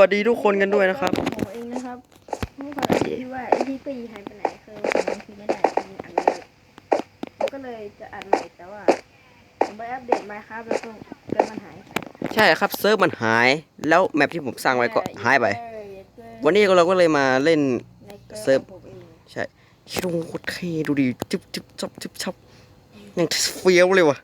วัสดีทุกคนกันด้วยนะครับผมเองนะครับผมขอที่ว่าไอที่ปีหายไปไหนคือผมบางทีไม่ได้ยิงอัดเลยผมก็เลยจะอัดใหม่แต่ว่าผมไปอัปเดตมาครับแล้วก็เกิดมันหายใช่ครับเซิร์ฟมันหายแล้วแมปที่ผมสร้างไว้ก็หายไปเออเวันนี้เราก็เลยมาเล่นในกอเซิร์ฟผมเองใช่ชิโโคตรเท่ดูดิจึ๊บจึ๊บจับจึ๊บชับยังเฟี้ยวเลยวะ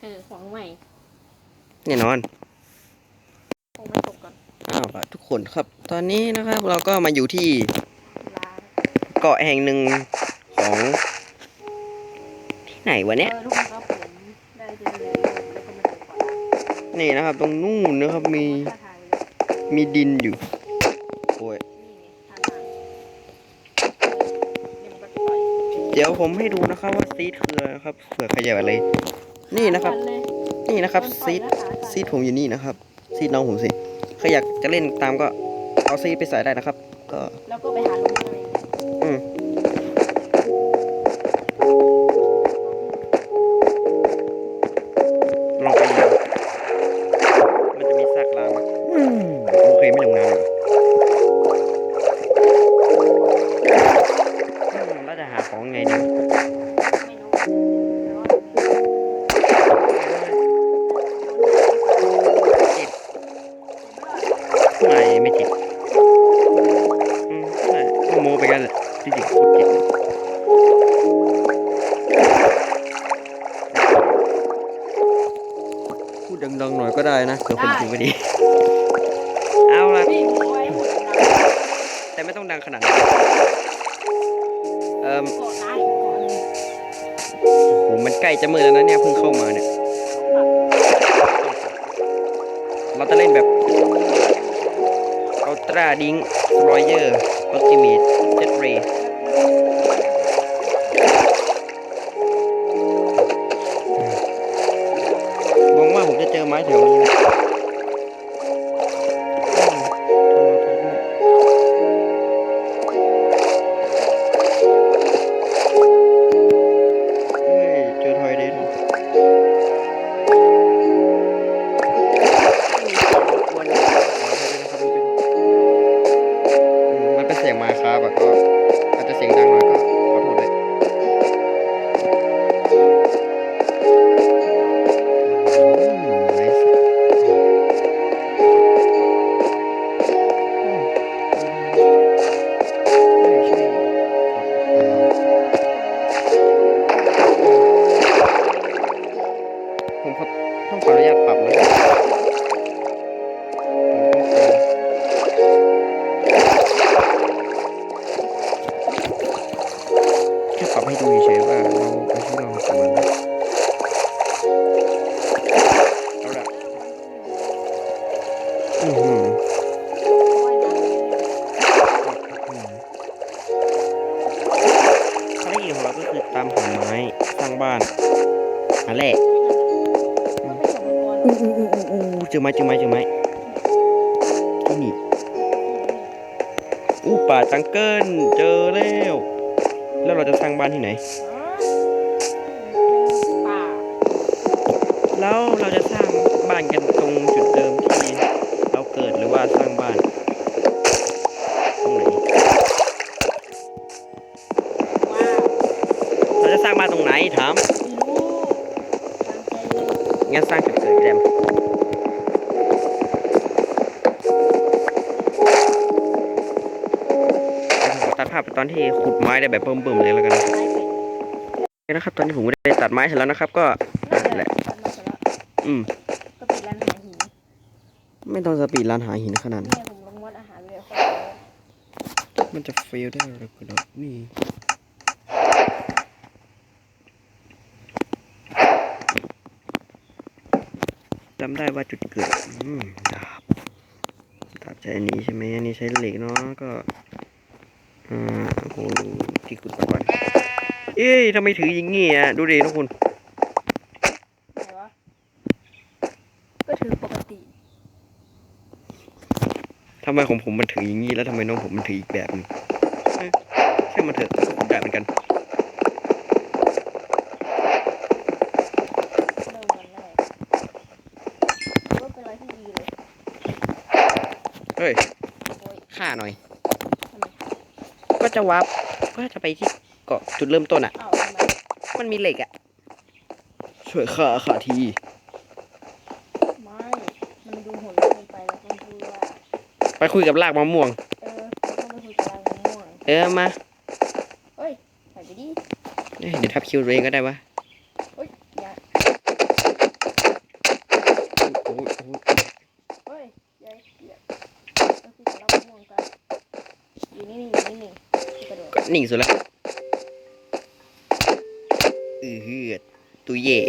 เออของใหม่แน่นอนคงไม่ตกก่ อนอ้าวล่ะทุกคนครับ ตอนนี้นะครับเราก็มาอยู่ที่เกาะแห่งหนึ่งของที่ไหนวะเนี่ยนี่นะครับ ตรงนู่นนะครับมีมีดินอยู่โอ้ยเดี๋ยวผมให้ดูนะครับว่าซีดคืออะไรครับเผื่อใครอยากอะไร นี่นะครับ นี่นะครับซีดซีดผมอยู่นี่นะครับ ซีดน้องผมสิ ใครอยากจะเล่นตามก็เอาซีไปใส่ได้นะครับ ก็แล้วก็ไปหาลง ถึงไม่ดี เอาละพี่หมูไว้หัวหลังแต่ไม่ต้องดังขนาดนั้นเอ่อเกาะน้ำก่อนโอ้โหมันใกล้จะมืดแล้วนะเนี่ยเพิ่งเข้ามาเนี่ย เราจะเล่นแบบอัลตร้าดิงรอยเยอร์อัลติเมทเจ็ดเรย์หวังว่าผมจะเจอไม้แถวนี้ สี อือหือภารกิจของเราก็คือตามหาไม้สร้างบ้านหาแหล่อู้อู้อู้อู้อู้เจอไหมเจอไหมเจอไหมที่นี่อู้ป่าจังเกิลเจอแล้ว แล้วเราจะสร้างบ้านที่ไหน แล้วเราจะสร้างบ้านกันตรงจุด ถามไม่รู้ตั้งใจเลยงั้นสร้างจุดเกิดแดมตัดภาพไปตอนที่ขุดไม้ได้แบบเบิ่มๆเลยแล้วกันนะไม้เป็ดโอเคนะครับ ตอนนี้ผมก็ได้ตัดไม้เสร็จแล้วนะครับ ก็นั่นแหละตัดมาเสร็จแล้วอืมก็ปิดร้านอาหารหินไม่ต้องสปีดร้านหาหินขนาดนั้นเนี่ยผมลงมดอาหารเลยคนเดียวมันจะเฟลได้หรือเปล่านี่ จำได้ว่าจุดเกิดอืมดาบดาบใช้อันนี้ใช่ไหมอันนี้ใช้เหล็กเนาะก็อ่าโอ้โหที่ขุดก่อนเอ้ยทำไมถืออย่างงี้อะดูดิทุกคนไหนวะก็ถือปกติทำไมของผมมันถืออย่างงี้แล้วทำไมน้องผมมันถืออีกแบบหนึงเอ้ยช่างมันเถอะผมได้เหมือนกัน เริ่มวันแรกก็เป็นอะไรที่ดีเลยเฮ้ยโอ้ยฆ่าหน่อยทำไมก็จะวับก็จะไปที่เกาะจุดเริ่มต้นอะอ้าวทำไมมันมีเหล็กอะ ช่วยฆ่าข้าที ไม่ มันดูโหดร้ายเกินไปแล้วต้องพูดว่าไปคุยกับรากมะม่วง เออเราต้องไปคุยกับรางมะม่วงเออมาเฮ้ยใส่ไปดิเอ้ยเดี๋ยวทับคิวตัวเองก็ได้วะ กระโดดก็นิ่งสุดแล้วอือฮืดตุยเย่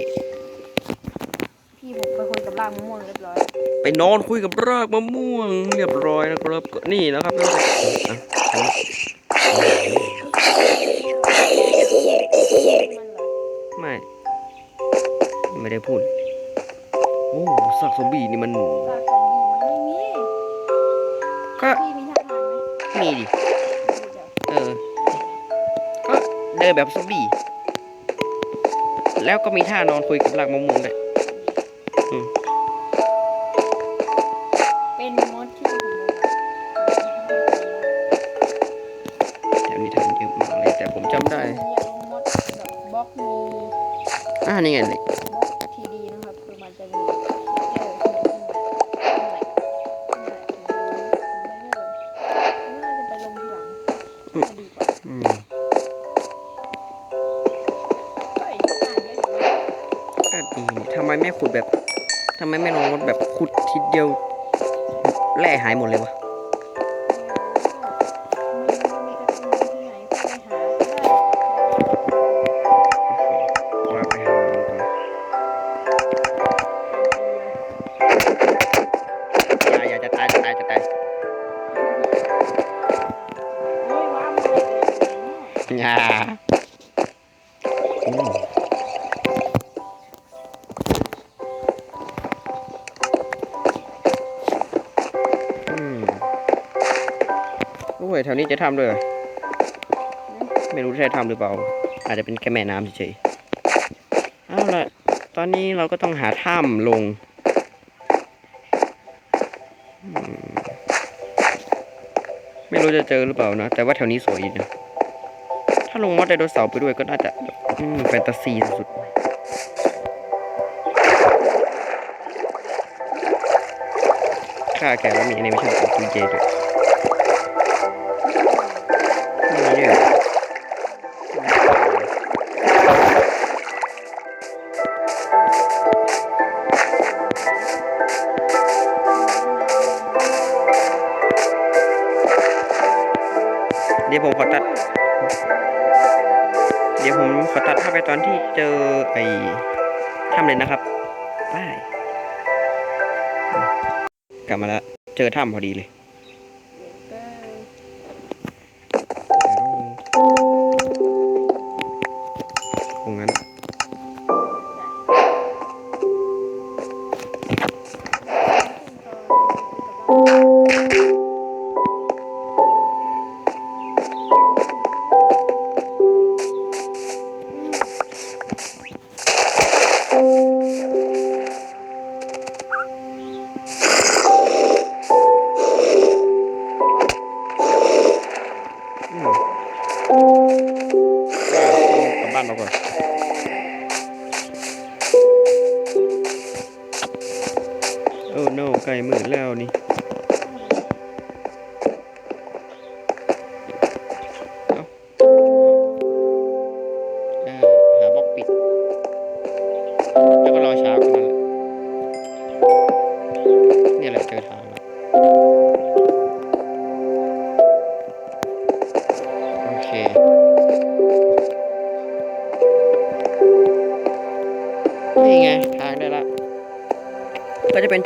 พี่ผมไปคุยกับรางมะม่วงเรียบร้อยไปนอนคุยกับรากมะม่วงเรียบร้อยนะครับก็นี่นะครับแล้วก็อะเอาละมันเหรอไม่ ไม่ได้พูด โอ้ซากซอมบี้นี่มันซากซอมบี้มันไม่มีก็พี่มีท่าทางไหมมีดิดูเดี๋ยวเออก็ เดินแบบซอมบี้แล้วก็มีท่านอนคุยกับรากมะม่วงด้วยเป็นมดที่ผมลงมาแถวนี้ทำเยอะมากเลยแต่ผมจำได้ผมอยากลงมดแบบบล็อกมีอ่านี่ไงเลย หายหมดเลยวะ แถวนี้จะทำด้วย ไม่รู้ใช่ทำหรือเปล่า อาจจะเป็นแค่แม่น้ำเฉยๆเอาละตอนนี้เราก็ต้องหาถ้ำลงไม่รู้จะเจอหรือเปล่านะ แต่ว่าแถวนี้สวยนะ ถ้าลงมอดไดโนเสาร์ไปด้วยก็น่าจะแฟนตาซีสุดค่าแกแล้วมีแอนิเมชั่นของคุณเจด้วย ขอตัดภาพไปตอนที่เจอไอ้ถ้ำเลยนะครับไปกลับมาแล้ว เจอถ้ำพอดีเลย โอ้ no ใกล้มืดแล้วนี่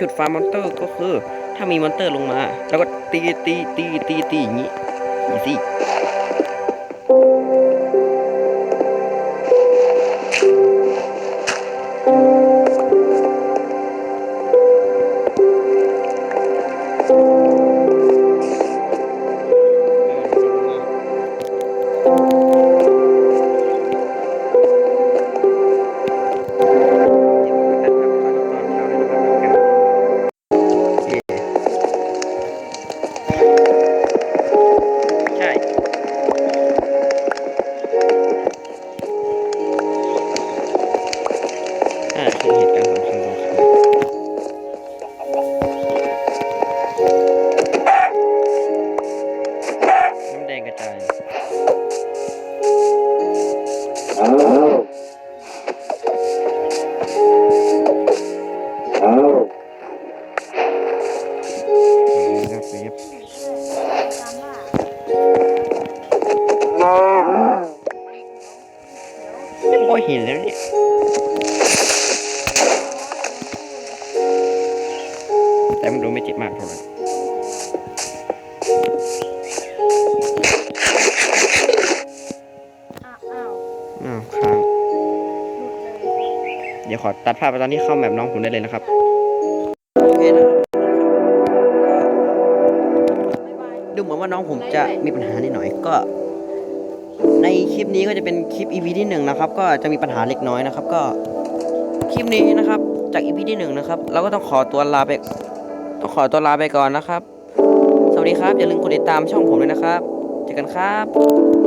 จุดฟาร์มมอนเตอร์ก็คือ ถ้ามีมอนเตอร์ลงมา แล้วก็ตีตีตีตีตีอย่างนี้อีซี่ ก็เห็นแล้วเนี่ยแต่มันดูไม่เจ็บมากเท่าไหร่ ขอตัดภาพไปตอนที่เข้าแมปน้องผมได้เลยนะครับโอเคนะดูเหมือนว่าน้องผมจะมีปัญหานิดหน่อยก็ ในคลิปนี้ก็จะเป็นคลิป EP ที่หนึ่งนะครับ ก็จะมีปัญหาเล็กน้อยนะครับ ก็คลิปนี้นะครับ จาก EP ที่หนึ่งนะครับ เราก็ต้องขอตัวลาไปต้องขอตัวลาไปก่อนนะครับ สวัสดีครับอย่าลืมกดติดตามช่องผมด้วยนะครับเจอกันครับ